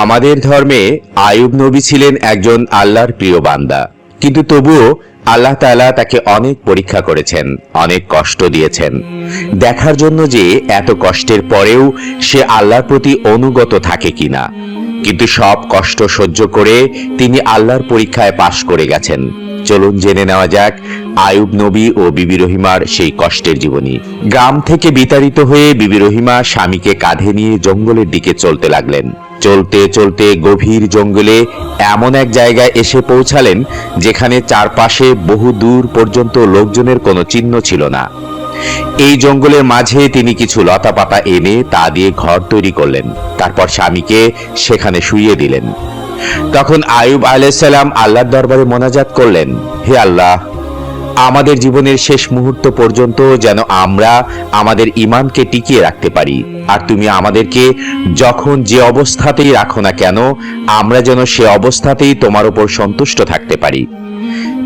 আমাদের ধর্মে আয়ুব নবী ছিলেন একজন আল্লাহর প্রিয় বান্দা। কিন্তু তবুও আল্লাহ তাআলা তাকে অনেক পরীক্ষা করেছেন, অনেক কষ্ট দিয়েছেন। দেখার জন্য যে এত কষ্টের পরেও সে আল্লাহর প্রতি অনুগত থাকে কিনা। কিন্তু সব কষ্ট সহ্য করে তিনি আল্লাহর পরীক্ষায় পাশ করে গেছেন। চলুন জেনে নেওয়া যাক আয়ুব নবী ও বিবি রহিমার সেই কষ্টের জীবনী। গ্রাম থেকে বিতাড়িত হয়ে বিবি রহিমা স্বামীকে কাঁধে নিয়ে জঙ্গলের দিকে চলতে লাগলেন। চলতে চলতে গভীর জঙ্গলে এমন এক জায়গায় এসে পৌঁছালেন যেখানে চারপাশে বহু দূর পর্যন্ত লোকজনের কোনো চিহ্ন ছিল না। এই জঙ্গলের মাঝে তিনি কিছু লতাপাতা এনে তা দিয়ে ঘর তৈরি করলেন। তারপর স্বামীকে সেখানে শুইয়ে দিলেন। তখন আয়ুব আলাইসাল্লাম আল্লাহর দরবারে মোনাজাত করলেন, হে আল্লাহ আমাদের জীবনের শেষ মুহূর্ত পর্যন্ত যেন আমরা আমাদের ইমানকে টিকিয়ে রাখতে পারি। আর তুমি আমাদেরকে যখন যে অবস্থাতেই রাখো না কেন, আমরা যেন সে অবস্থাতেই তোমার উপর সন্তুষ্ট থাকতে পারি।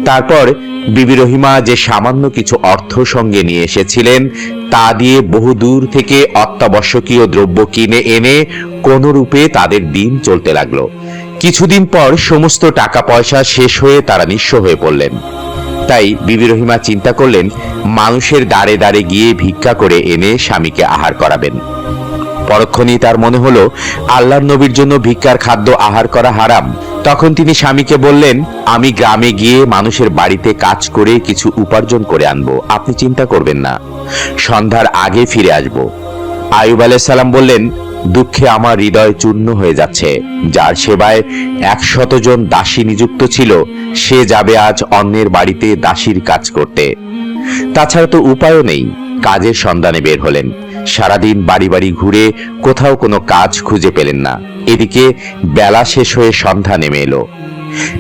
তারপর বিবি রহিমা যে সামান্য কিছু অর্থ সঙ্গে নিয়ে এসেছিলেন, তা দিয়ে বহু দূর থেকে অত্যাবশ্যকীয় দ্রব্য কিনে এনে কোন রূপে তাদের দিন চলতে লাগল। কিছুদিন পর সমস্ত টাকা পয়সা শেষ হয়ে তারা নিঃস্ব হয়ে পড়লেন। তাই বিবি রহিমা চিন্তা করলেন, মানুষের দাঁড়ে দাঁড়ে গিয়ে ভিক্ষা করে এনে স্বামীকে আহার করাবেন। পরক্ষণেই তার মনে হলো, আল্লাহর নবীর জন্য ভিক্ষার খাদ্য আহার করা হারাম। তখন তিনি স্বামীকে বললেন, আমি গ্রামে গিয়ে মানুষের বাড়িতে কাজ করে কিছু উপার্জন করে আনব, আপনি চিন্তা করবেন না। সন্ধ্যার আগে ফিরে আসব। আয়ুব আলাইসাল্লাম বললেন দুঃখে আমার হৃদয় চূর্ণ হয়ে যাচ্ছে। যার সেবায় একশত জন দাসী নিযুক্ত ছিল, সে যাবে আজ অন্যের বাড়িতে দাসীর কাজ করতে। তাছাড়া তো উপায়ও নেই, কাজের সন্ধানে বের হলেন। সারাদিন বাড়ি বাড়ি ঘুরে কোথাও কোনো কাজ খুঁজে পেলেন না। এদিকে বেলা শেষ হয়ে সন্ধ্যা নেমে এলো।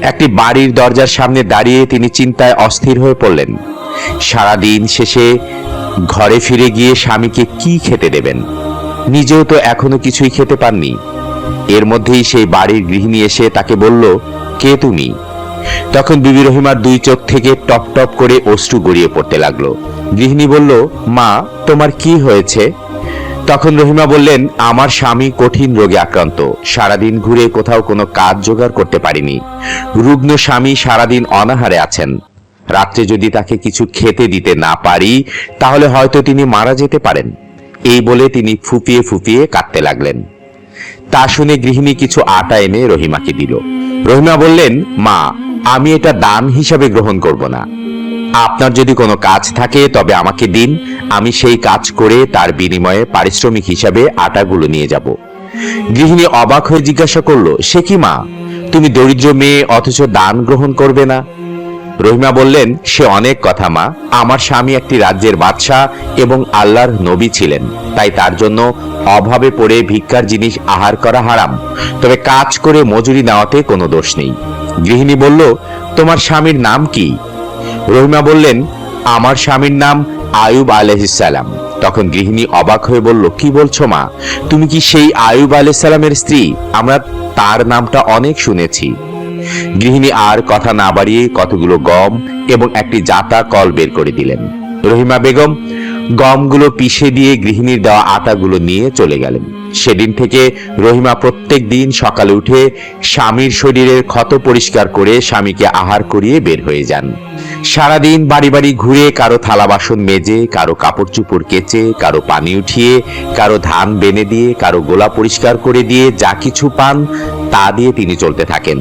একটি বাড়ির দরজার সামনে দাঁড়িয়ে তিনি চিন্তায় অস্থির হয়ে পড়লেন। সারাদিন শেষে ঘরে ফিরে গিয়ে স্বামীকে কি খেতে দেবেন? নিজেও তো এখনও কিছুই খেতে পাননি। এর মধ্যেই সেই বাড়ির গৃহিণী এসে তাকে বলল, কে তুমি? তখন বিবি রহিমার দুই চোখ থেকে টপ টপ করে অশ্রু গড়িয়ে পড়তে লাগল। গৃহিণী বলল, মা, তোমার কি হয়েছে? তখন রহিমা বললেন, আমার স্বামী কঠিন রোগে আক্রান্ত। সারাদিন ঘুরে কোথাও কোনো কাজ জোগাড় করতে পারিনি। রুগ্ন স্বামী সারাদিন অনাহারে আছেন। রাত্রে যদি তাকে কিছু খেতে দিতে না পারি, তাহলে হয়তো তিনি মারা যেতে পারেন। এই বলে তিনি ফুপিয়ে ফুপিয়ে কাঁদতে লাগলেন। তা শুনে গৃহিণী কিছু আটা এনে রহিমাকে দিল। রহিমা বললেন, মা, আমি এটা দান হিসাবে গ্রহণ করব না। আপনার যদি কোনো কাজ থাকে, তবে আমাকে দিন। আমি সেই কাজ করে তার বিনিময়ে পারিশ্রমিক হিসাবে আটাগুলো নিয়ে যাব। গৃহিণী অবাক হয়ে জিজ্ঞাসা করল, সে কি মা? তুমি দরিদ্র মেয়ে, অথচ দান গ্রহণ করবে না। রহিমা বললেন, সে অনেক কথা, মা। আমার স্বামী একটি রাজ্যের বাদশাহ এবং আল্লাহর নবী ছিলেন। তাই তার জন্য অভাবে পড়ে ভিক্ষার জিনিস আহার করা হারাম। তবে কাজ করে মজুরি নেওয়াতে কোনো দোষ নেই। গৃহিণী বলল, তোমার স্বামীর নাম কি? রহিমা বললেন, আমার স্বামীর নাম আয়ুব আলহিসাল্লাম তখন গৃহিণী অবাক হয়ে বলল, কি বলছো, মা? তুমি কি সেই আয়ুব আলাইসাল্লামের স্ত্রী? আমরা তার নামটা অনেক শুনেছি। গৃহিণী আর কথা না বাড়িয়ে কতগুলো গম এবং একটি জাতা কল বের করে দিলেন। রহিমা বেগম গমগুলো পিষে দিয়ে গৃহিণীর দেওয়া আটাগুলো নিয়ে চলে গেলেন। সেদিন থেকে রহিমা প্রত্যেক দিন সকালে উঠে স্বামীর শরীরের ক্ষত পরিষ্কার করে স্বামীকে আহার করিয়ে বের হয়ে যান। সারাদিন বাড়ি বাড়ি ঘুরে কারও থালা বাসন মেজে, কারও কাপড় চুপড় কেচে, কারও পানি উঠিয়ে, কারও ধান বেনে দিয়ে, কারও গোলা পরিষ্কার করে দিয়ে যা কিছু পান তা দিয়ে তিনি চলতে থাকেন।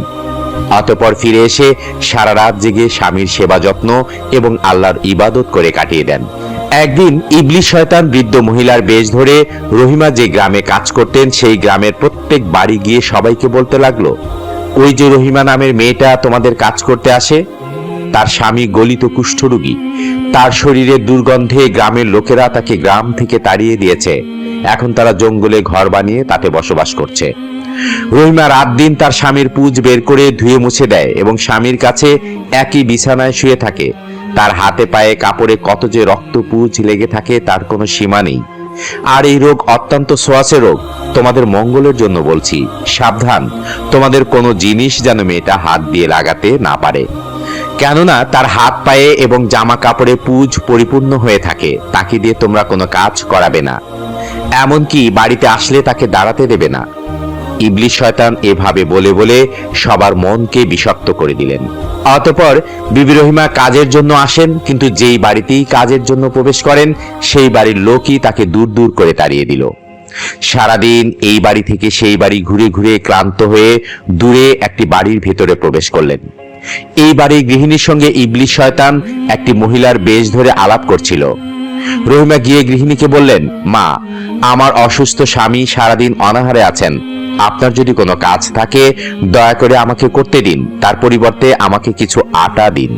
অতপর ফিরে এসে সারা রাত জেগে স্বামীর সেবা যত্ন এবং আল্লাহর ইবাদত করে কাটিয়ে দেন। একদিন ইবলিশ শয়তান বৃদ্ধ মহিলার বেশ ধরে রহিমা যে গ্রামে কাজ করতেন, সেই গ্রামের প্রত্যেক বাড়ি গিয়ে সবাইকে বলতে লাগল, ওই যে রহিমা নামের মেয়েটা তোমাদের কাজ করতে আসে? তার স্বামী গলিত কুষ্ঠরোগী। তার শরীরের দুর্গন্ধে গ্রামের লোকেরা তাকে গ্রাম থেকে তাড়িয়ে দিয়েছে। এখন তারা জঙ্গলে ঘর বানিয়ে তাতে বসবাস করছে। রহিমা রাত দিন তার স্বামীর পুজ বের করে ধুয়ে মুছে দেয় এবং স্বামীর কাছে একই বিছানায় শুয়ে থাকে। তার হাতে পায়ে কাপড়ে কত যে রক্ত পুজ লেগে থাকে তার কোনো সীমা নেই। আর এই রোগ অত্যন্ত সোয়াসে রোগ। তোমাদের মঙ্গলের জন্য বলছি, সাবধান। তোমাদের কোনো জিনিস যেন মেয়েটা হাত দিয়ে লাগাতে না পারে। কেননা তার হাত পায়ে এবং জামা কাপড়ে পুজ পরিপূর্ণ হয়ে থাকে। তাকে দিয়ে তোমরা কোনো কাজ করাবে না। এমনকি বাড়িতে আসলে তাকে দাঁড়াতে দেবে না। ইবলিশ শয়তান এভাবে বলে বলে সবার মনকে বিষাক্ত করে দিলেন। অতঃপর বিবি রহিমা কাজের জন্য আসেন, কিন্তু যেই বাড়িতেই কাজের জন্য প্রবেশ করেন, সেই বাড়ির লোকই তাকে দূর দূর করে তাড়িয়ে দিল। সারাদিন এই বাড়ি থেকে সেই বাড়ি ঘুরে ঘুরে ক্লান্ত হয়ে দূরে একটি বাড়ির ভেতরে প্রবেশ করলেন। এই বাড়ির গৃহিণীর সঙ্গে ইবলিশ শয়তান একটি মহিলার বেশ ধরে আলাপ করছিল। রহিমা গিয়ে গৃহিণীকে বললেন, মা, আমার অসুস্থ স্বামী সারাদিন অনাহারে আছেন। আপনার যদি কোনো কাজ থাকে, দয়া করে আমাকে করতে দিন। তার পরিবর্তে আমাকে কিছু আটা দিন।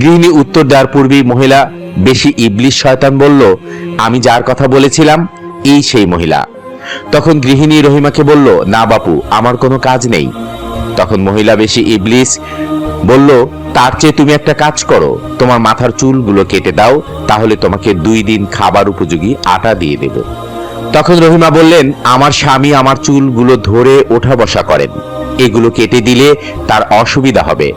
গৃহিণী উত্তর দেওয়ার পূর্বেই মহিলা, বেশি ইবলিশ শয়তান বলল, আমি যার কথা বলেছিলাম, এই সেই মহিলা। তখন গৃহিণী রহিমাকে বলল, না বাপু, আমার কোনো কাজ নেই। তখন মহিলা, বেশি ইবলিস বলল, তার চেয়ে তুমি একটা কাজ করো। তোমার মাথার চুলগুলো কেটে দাও, তাহলে তোমাকে দুই দিন খাবার উপযোগী আটা দিয়ে দেব। তখন রহিমা বললেন, আমার স্বামী আমার চুলগুলো ধরে ওঠা বসা করেন। এগুলো কেটে দিলে তার অসুবিধা হবে।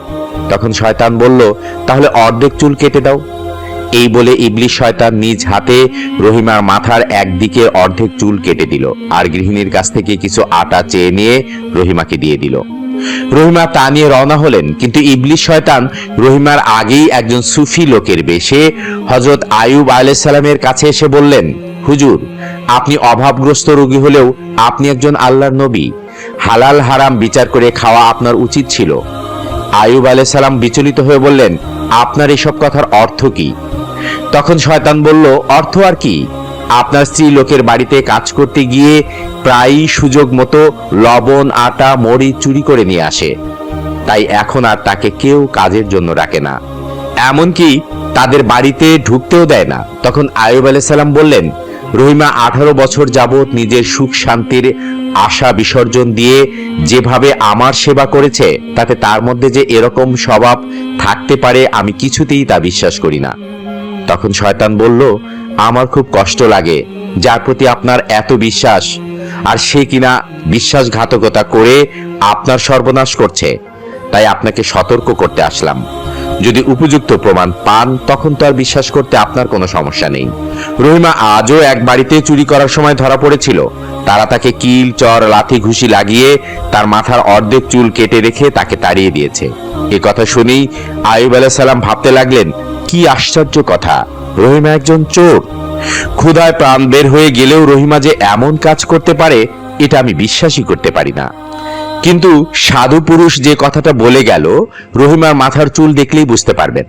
তখন শয়তান বলল, তাহলে অর্ধেক চুল কেটে দাও। এই বলে ইবলিশ শয়তান নিজ হাতে রহিমার মাথার একদিকে অর্ধেক চুল কেটে দিল, আর গৃহিণীর কাছ থেকে কিছু আটা চেয়ে নিয়ে রহিমাকে দিয়ে দিল। রহিমা তা নিয়ে রওনা হলেন, কিন্তু ইবলিশ শয়তান রহিমার আগেই একজন সুফি লোকের বেশে হজরত আয়ুব আলাইসাল্লামের কাছে এসে বললেন, হুজুর, আপনি অভাবগ্রস্ত রোগী হলেও আপনি একজন আল্লাহর নবী। হালাল হারাম বিচার করে খাওয়া আপনার উচিত ছিল। আয়ুব আলাইসাল্লাম বিচলিত হয়ে বললেন, আপনার এসব কথার অর্থ কি? তখন শয়তান বলল, অর্থ আর কি? আপনার স্ত্রী লোকের বাড়িতে কাজ করতে গিয়ে প্রায়ই সুযোগ মতো লবণ, আটা, মরিচ চুরি করে নিয়ে আসে। তাই এখন আর তাকে কেউ কাজের জন্য রাখে না। এমনকি তাদের বাড়িতে ঢুকতেও দেয় না। তখন আয়ুব আলাইসাল্লাম বললেন, রহিমা, আঠারো বছর যাবৎ নিজের সুখ শান্তির আশা বিসর্জন দিয়ে যেভাবে আমার সেবা করেছে, তাতে তার মধ্যে যে এরকম স্বভাব থাকতে পারে, আমি কিছুতেই তা বিশ্বাস করি না। তখন শয়তান বলল আমার খুব কষ্ট লাগে, যার প্রতি আপনার এত বিশ্বাস। আর সে কিনা বিশ্বাসঘাতকতা করে আপনার সর্বনাশ করছে, তাই আপনাকে সতর্ক করতে আসলাম। যদি উপযুক্ত প্রমাণ পান, তখন তো আর বিশ্বাস করতে আপনার কোনো সমস্যা নেই। রহিমা আজও এক বাড়িতে চুরি করার সময় ধরা পড়েছিল। তারা তাকে কিল, চর, লাথি, ঘুষি লাগিয়ে তার মাথার অর্ধেক চুল কেটে রেখে তাকে তাড়িয়ে দিয়েছে। এ কথা শুনেই আয়ুব আলাইসাল্লাম ভাবতে লাগলেন, কি আশ্চর্য কথা। রহিমা একজন চোর। ক্ষুধায় প্রাণ বের হয়ে গেলেও রহিমা যে এমন কাজ করতে পারে, এটা আমি বিশ্বাসই করতে পারি না। কিন্তু সাধু পুরুষ যে কথাটা বলে গেল, রহিমার মাথার চুল দেখলেই বুঝতে পারবেন।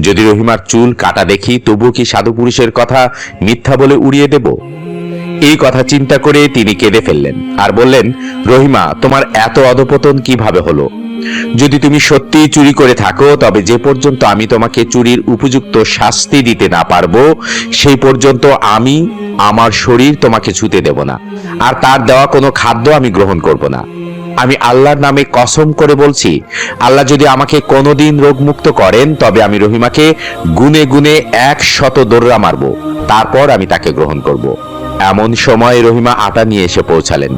যদি রহিমার চুল কাটা দেখি তবু কি সাধু পুরুষের কথা মিথ্যা বলে উড়িয়ে দেব? এই কথা চিন্তা করে তিনি কেঁদে ফেললেন আর বললেন, রহিমা, তোমার এত অধপতন কীভাবে হলো? যদি তুমি সত্যি চুরি করে থাকো, তবে যে পর্যন্ত আমি তোমাকে চুরির উপযুক্ত শাস্তি দিতে না পারব, সেই পর্যন্ত আমি আমার শরীর তোমাকে ছুতে দেব না। আর তার দেওয়া কোনো খাদ্য আমি গ্রহণ করব না। আমি আল্লাহর নামে কসম করে বলছি, আল্লাহ যদি আমাকে কোনোদিন রোগমুক্ত করেন, তবে আমি রহিমাকে গুনে গুনে এক শত দোররা মারব। তারপর আমি তাকে গ্রহণ করব। এমন সময় রহিমা আটা নিয়ে এসে পৌঁছালেন।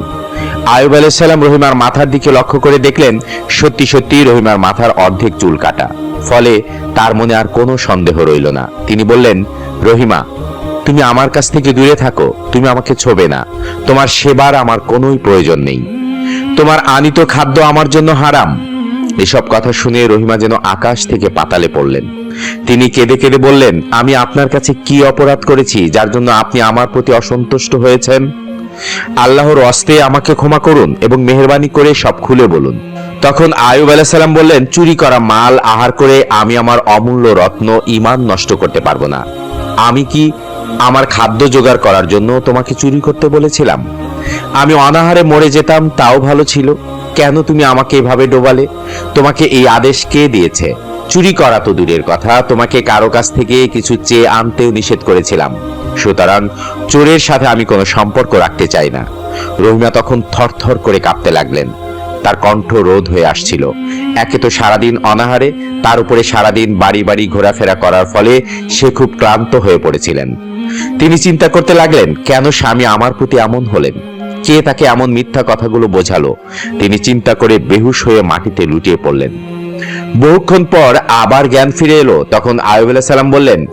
আয়ুব আলাইসাল্লাম রহিমার মাথার দিকে লক্ষ্য করে দেখলেন, সত্যি সত্যি রহিমার মাথার অর্ধেক চুল কাটা। ফলে তার মনে আর কোনো সন্দেহ রইল না। তিনি বললেন, রহিমা, তুমি আমার কাছ থেকে দূরে থাকো, তুমি আমাকে ছোবে না। তোমার সেবার আমার কোনোই প্রয়োজন নেই। তোমার আনিত খাদ্য আমার জন্য হারাম। এসব কথা শুনে রহিমা যেন আকাশ থেকে পাতালে পড়লেন। তিনি কেঁদে কেঁদে বললেন, আমি আপনার কাছে কি অপরাধ করেছি, যার জন্য আপনি আমার প্রতি অসন্তুষ্ট হয়েছেন? আল্লাহর অস্তে আমাকে ক্ষমা করুন এবং মেহরবানি করে সব খুলে বলুন। তখন আয়ুব আলাইসাল্লাম বললেন, চুরি করা মাল আহার করে আমি আমার অমূল্য রত্ন ইমান নষ্ট করতে পারব না। আমি কি আমার খাদ্য জোগাড় করার জন্য তোমাকে চুরি করতে বলেছিলাম? আমি অনাহারে মরে যেতাম, তাও ভালো ছিল। কেন তুমি আমাকে এভাবে ডোবালে? তোমাকে এই আদেশ কে দিয়েছে? চুরি করা তো দূরের কথা, তোমাকে কারও কাছ থেকে কিছু চেয়ে আনতেও নিষেধ করেছিলাম। সুতরাং চোরের সাথে আমি কোনো সম্পর্ক রাখতে চাই না। রহিমা তখন থরথর করে কাঁপতে লাগলেন। তার কণ্ঠ রোধ হয়ে আসছিল। একে তো সারাদিন অনাহারে, তার উপরে সারাদিন বাড়ি বাড়ি ঘোরাফেরা করার ফলে সে খুব ক্লান্ত হয়ে পড়েছিলেন। তিনি চিন্তা করতে লাগলেন, কেন স্বামী আমার প্রতি এমন হলেন? কে তাকে এমন মিথ্যা কথাগুলো বোঝালো? তিনি চিন্তা করে বেহুশ হয়ে মাটিতে লুটিয়ে পড়লেন। বহুক্ষণ পর আবার জ্ঞান ফিরে এলো। তখন আয়ুব সালাম বললেন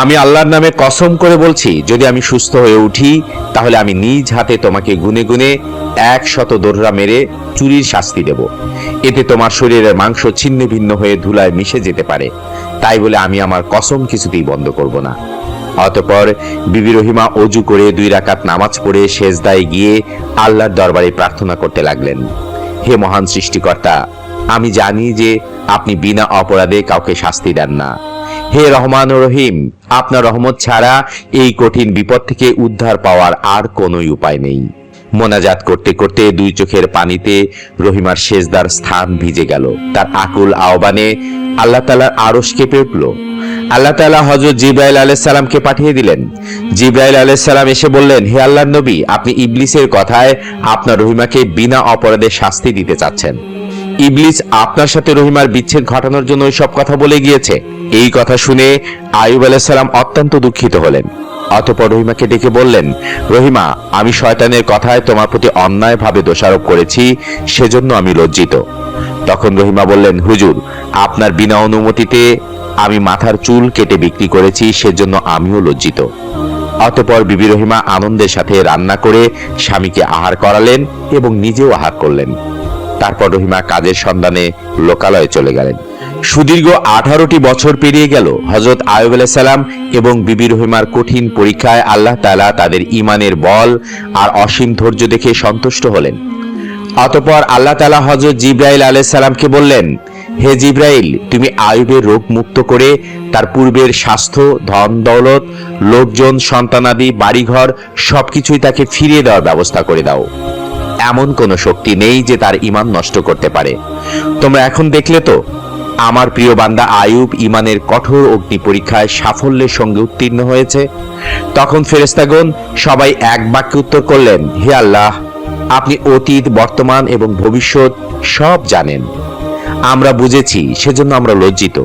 আমি আল্লাহর নামে কসম করে বলছি, যদি আমি সুস্থ হয়ে উঠি, তাহলে আমি নিজ হাতে তোমাকে গুনে গুনে এক শত দোররা মেরে চুরির শাস্তি দেব। এতে তোমার শরীরের মাংস ছিন্ন ভিন্ন হয়ে ধুলায় মিশে যেতে পারে। তাই বলে আমি আমার কসম কিছুতেই বন্ধ করব না। অতপর বিবি রহিমা অজু করে দুই রাকাত নামাজ পড়ে শেষদায় গিয়ে আল্লাহর দরবারে প্রার্থনা করতে লাগলেন। হে মহান সৃষ্টিকর্তা, আমি জানি যে আপনি বিনা অপরাধে কাউকে শাস্তি দেন না। হে রহমান রহিম, আপনার রহমত ছাড়া এই কঠিন বিপদ থেকে উদ্ধার পাওয়ার আর কোনো উপায় নেই। মোনাজাত করতে করতে দুই চোখের পানিতে রহিমার শেষদার স্থান ভিজে গেল। তার আকুল আহ্বানে আল্লাহ তালার আরস কেঁপে উঠল। আল্লাহ তালা হজরত জিব্রাইল আলাইসাল্লামকে পাঠিয়ে দিলেন। জিব্রাইল আলাইসাল্লাম এসে বললেন, হে আল্লাহ নবী, আপনি ইবলিসের কথায় আপনার রহিমাকে বিনা অপরাধে শাস্তি দিতে চাচ্ছেন। ইবলিস আপনার সাথে রহিমার বিচ্ছেদ ঘটানোর জন্য ওই সব কথা বলে গিয়েছে। এই কথা শুনে আয়ুব আলাইসাল্লাম অত্যন্ত দুঃখিত হলেন। অতপর রহিমাকে ডেকে বললেন, রহিমা, আমি শয়তানের কথায় তোমার প্রতি অন্যায়ভাবে দোষারোপ করেছি, সেজন্য আমি লজ্জিত। তখন রহিমা বললেন, হুজুর, আপনার বিনা অনুমতিতে আমি মাথার চুল কেটে বিক্রি করেছি, সেজন্য আমিও লজ্জিত। অতপর বিবি রহিমা আনন্দের সাথে রান্না করে স্বামীকে আহার করালেন এবং নিজেও আহার করলেন। তারপর রহিমা কাজের সন্ধানে লোকালয়ে চলে গেলেন। সুদীর্ঘ আঠারোটি বছর পেরিয়ে গেল হজরত আয়ুব সালাম এবং বিবি রহিমার কঠিন পরীক্ষায় আল্লাহ তালা তাদের ইমানের বল আর অসীম ধৈর্য দেখে সন্তুষ্ট হলেন। অতপর আল্লাহ তালা হজরত জিব্রাইল আলাইসাল্লামকে বললেন, হে জিব্রাইল, তুমি আয়ুবের রোগ মুক্ত করে তার পূর্বের স্বাস্থ্য, ধন, দৌলত, লোকজন, সন্তানাদি, বাড়িঘর সবকিছুই তাকে ফিরিয়ে দেওয়ার ব্যবস্থা করে দাও। এমন কোনো শক্তি নেই যে তার ইমান নষ্ট করতে পারে। তোমরা এখন দেখলে তো, আমার প্রিয় বান্দা আয়ুব ইমানের কঠোর অগ্নি পরীক্ষায় সাফল্যের সঙ্গে উত্তীর্ণ হয়েছে। তখন ফেরেস্তাগণ সবাই এক বাক্যে উত্তর করলেন, হে আল্লাহ, আপনি অতীত, বর্তমান এবং ভবিষ্যৎ সব জানেন। আমরা বুঝেছি, সেজন্য আমরা লজ্জিত।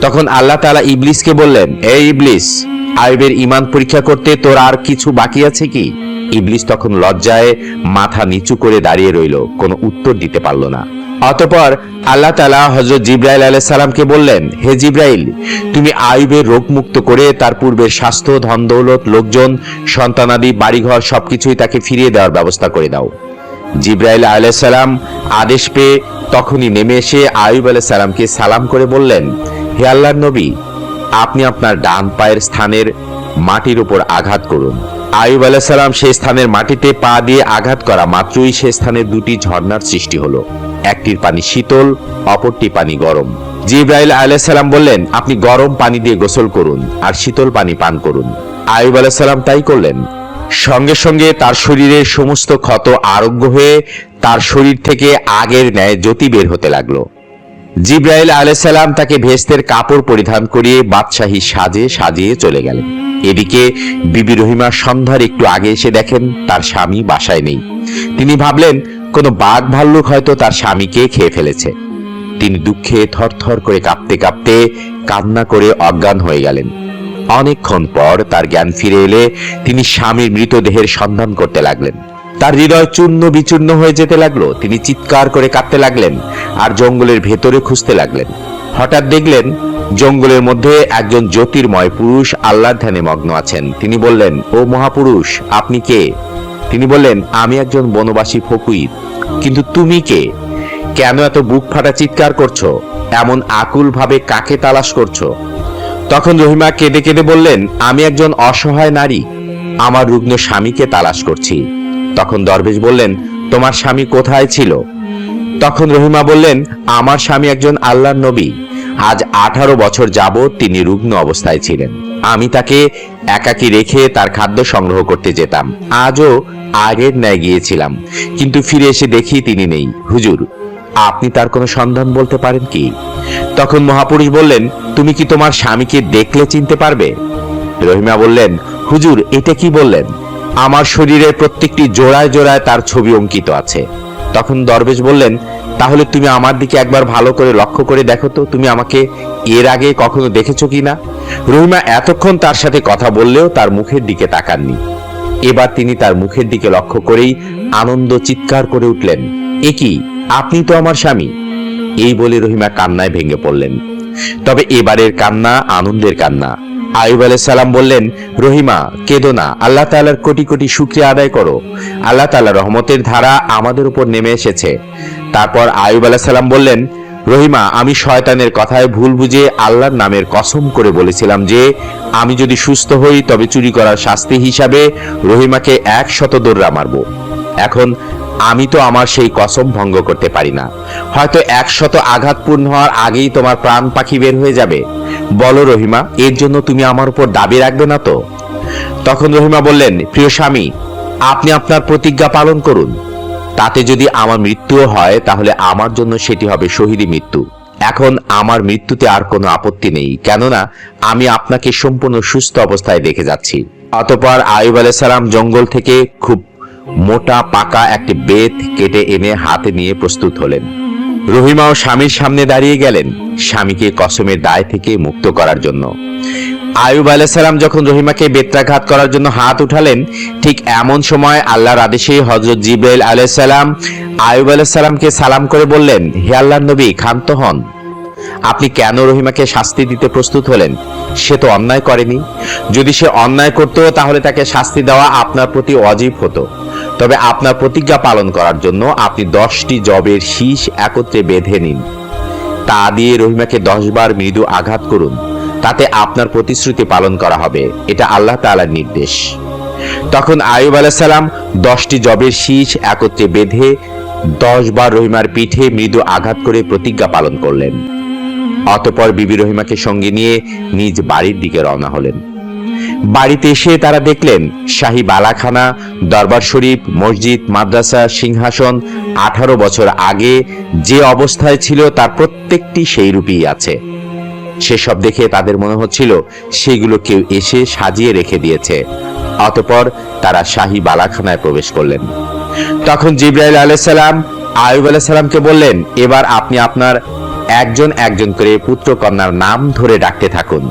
তখন আল্লাহ তালা ইবলিসকে বললেন এই ইবলিস আয়ুবের ইমান পরীক্ষা করতে তোর আর কিছু বাকি আছে কি? ইবলিস তখন লজ্জায় মাথা নিচু করে দাঁড়িয়ে রইল, কোনো উত্তর দিতে পারল না। অতপর আল্লাহ তালা হজরত জিব্রাইল আলাইহিস সালামকে বললেন, হে জিব্রাইল, তুমি আয়ুবের রোগ মুক্ত করে তার পূর্বের স্বাস্থ্য, ধন, দৌলত, লোকজন সন্তানাদি বাড়িঘর সবকিছুই তাকে ফিরিয়ে দেওয়ার ব্যবস্থা করে দাও। জিব্রাইল আলাইসালাম আদেশ পেয়ে তখনই নেমে এসে আয়ুব আলাইসালামকে সালাম করে বললেন, হে আল্লাহর নবী, আপনি আপনার ডান পায়ের স্থানের মাটির উপর আঘাত করুন। আয়ুব আলাইসালাম সেই স্থানের মাটিতে পা দিয়ে আঘাত করা মাত্রই সে স্থানে দুটি ঝর্ণার সৃষ্টি হলো। একটির পানি শীতল, অপরটি পানি গরম। জিব্রাইল আলাইসালাম বললেন, আপনি গরম পানি দিয়ে গোসল করুন আর শীতল পানি পান করুন। আয়ুব আলাইসালাম তাই করলেন। সঙ্গে সঙ্গে তার শরীরের সমস্ত ক্ষত আরোগ্য হয়ে তার শরীর থেকে আগের ন্যায় জ্যোতি বের হতে লাগল। জিব্রাইল আলাইসাল্লাম তাকে ভেস্তের কাপড় পরিধান করিয়ে বাদশাহী সাজে সাজিয়ে চলে গেলেন। এদিকে বিবি রহিমা সন্ধ্যার একটু আগে এসে দেখেন তার স্বামী বাসায় নেই। তিনি ভাবলেন, কোনো বাঘ ভাল্লুক হয়তো তার স্বামীকে খেয়ে ফেলেছে। তিনি দুঃখে থরথর করে কাঁপতে কাঁপতে কান্না করে অজ্ঞান হয়ে গেলেন। অনেকক্ষণ পর তার জ্ঞান ফিরে এলে তিনি স্বামীর মৃতদেহের সন্ধান করতে লাগলেন। তার হৃদয় চূর্ণ বিচূর্ণ হয়ে যেতে লাগল। তিনি চিৎকার করে কাঁদতে লাগলেন আর জঙ্গলের ভেতরে খুঁজতে লাগলেন। হঠাৎ দেখলেন জঙ্গলের মধ্যে একজন জ্যোতির্ময় পুরুষ আল্লাহর ধ্যানে মগ্ন আছেন। তিনি বললেন, ও মহাপুরুষ, আপনি কে? তিনি বললেন, আমি একজন বনবাসী ফকুইর কিন্তু তুমি কে? কেন এত বুক ফাটা চিৎকার করছ? এমন আকুল ভাবে কাকে তালাশ করছ? তখন রহিমা কেঁদে কেঁদে বললেন, আমি একজন অসহায় নারী। আমার রুগ্ন স্বামীকে তালাশ করছি। তখন দরবেশ বললেন, তোমার স্বামী কোথায় ছিল? তখন রহিমা বললেন, আমার স্বামী একজন আল্লাহর নবী। আজ আঠারো বছর যাবৎ তিনি রুগ্ন অবস্থায় ছিলেন। আমি তাকে একাকী রেখে তার খাদ্য সংগ্রহ করতে যেতাম। আজও আগের ন্যায় গিয়েছিলাম, কিন্তু ফিরে এসে দেখি তিনি নেই। হুজুর, আপনি তার কোনো সন্ধান বলতে পারেন কি? তখন মহাপুরুষ বললেন, তুমি কি তোমার স্বামীকে দেখলে চিনতে পারবে? রহিমা বললেন, হুজুর এটা কি বললেন? আমার শরীরের প্রত্যেকটি জোড়ায় জোড়ায় তার ছবি অঙ্কিত আছে। তখন দরবেশ বললেন তাহলে তুমি আমার দিকে একবার ভালো করে লক্ষ্য করে দেখো তো, তুমি আমাকে এর আগে কখনো দেখেছ কিনা রহিমা এতক্ষণ তার সাথে কথা বললেও তার মুখের দিকে তাকাননি। এবার তিনি তার মুখের দিকে লক্ষ্য করেই আনন্দ চিৎকার করে উঠলেন। এ কি? আপনি তো আমার স্বামী? এই বলে রহিমা কান্নায় ভেঙে পড়লেন। তবে এবারের কান্না আনন্দের কান্না। আয়ুব সালাম বললেন, রহিমা, কেঁদো না। আল্লাহ তাআলার কোটি কোটি শুক্রিয়া আদায় করো। আল্লাহ তাআলা রহমতের ধারা আমাদের উপর নেমে এসেছে। তারপর আয়ুব সালাম বললেন, রহিমা, আমি শয়তানের কথায় ভুল বুঝে আল্লাহর নামের কসম করে বলেছিলাম যে, আমি যদি সুস্থ হই, তবে চুরি করার শাস্তি হিসাবে রহিমাকে এক শত দৌড়া মারব। এখন আমি তো আমার সেই কসম ভঙ্গ করতে পারি না। হয়তো একশত আঘাতপূর্ণ হওয়ার আগেই তোমার প্রাণ পাখি বের হয়ে যাবে। বলো রহিমা, এর জন্য তুমি আমার উপর দাবি রাখবে না তো? তখন রহিমা বললেন, প্রিয় স্বামী, আপনি আপনার প্রতিজ্ঞা পালন করুন। তাতে যদি আমার মৃত্যুও হয়, তাহলে আমার জন্য সেটি হবে শহীদি মৃত্যু। এখন আমার মৃত্যুতে আর কোনো আপত্তি নেই, কেননা আমি আপনাকে সম্পূর্ণ সুস্থ অবস্থায় দেখে যাচ্ছি। অতপর আয়ুব সালাম জঙ্গল থেকে খুব মোটা পাকা একটি বেত কেটে এনে হাতে নিয়ে প্রস্তুত হলেন। রহিমাও স্বামীর সামনে দাঁড়িয়ে গেলেন স্বামীকে কসমের দায় থেকে মুক্ত করার জন্য। আয়ুব আলাইসালাম যখন রহিমাকে বেত্রাঘাত করার জন্য হাত উঠালেন, ঠিক এমন সময় আল্লাহর আদেশে হজরত জিব্রাইল আলাইসালাম আয়ুব আলাইসালামকে সালাম করে বললেন, হে আল্লাহর নবী, ক্ষান্ত হন। আপনি কেন রহিমাকে শাস্তি দিতে প্রস্তুত হলেন? সে তো অন্যায় করেনি। যদি সে অন্যায় করত, তাহলে তাকে শাস্তি দেওয়া আপনার প্রতি অজীব হতো। তবে আপনার প্রতিজ্ঞা পালন করার জন্য আপনি দশটি জবের শীষ একত্রে বেঁধে নিন। তা দিয়ে রহিমাকে দশবার মৃদু আঘাত করুন। তাতে আপনার প্রতিশ্রুতি পালন করা হবে। এটা আল্লাহ তাআলার নির্দেশ। তখন আয়ুব আলাইসাল্লাম দশটি জবের শীষ একত্রে বেঁধে দশ রহিমার পিঠে মৃদু আঘাত করে প্রতিজ্ঞা পালন করলেন। অতপর বিবি রহিমাকে সঙ্গে নিয়ে নিজ বাড়ির দিকে রওনা হলেন। বাড়িতে এসে তারা দেখলেন শাহী বালাখানা, দরবার শরীফ, মসজিদ, মাদ্রাসা, সিংহাসন। আঠারো বছর আগে যে অবস্থায় ছিল তার প্রত্যেকটি সেই রূপেই আছে। সেসব দেখে তাদের মনে হচ্ছিল সেগুলো কেউ এসে সাজিয়ে রেখে দিয়েছে। অতপর তারা শাহী বালাখানায় প্রবেশ করলেন। তখন জিব্রাইল আলাইসাল্লাম আয়ুব আলাইসাল্লামকে বললেন, এবার আপনি আপনার একজন একজন করে পুত্র কন্যার নাম ধরে ডাকতে থাকুন।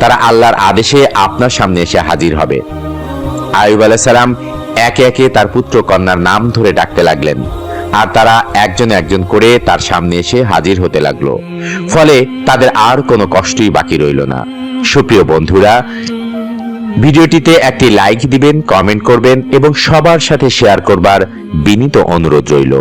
তারা আল্লাহর আদেশে আপনার সামনে এসে হাজির হবে। আয়ুব আলাইসাল্লাম একে একে তার পুত্র কন্যার নাম ধরে ডাকতে লাগলেন। আর তারা একজন একজন করে তার সামনে এসে হাজির হতে লাগল। ফলে তাদের আর কোনো কষ্টই বাকি রইল না। সুপ্রিয় বন্ধুরা, ভিডিওটিতে একটি লাইক দিবেন, কমেন্ট করবেন এবং সবার সাথে শেয়ার করবার বিনীত অনুরোধ রইল।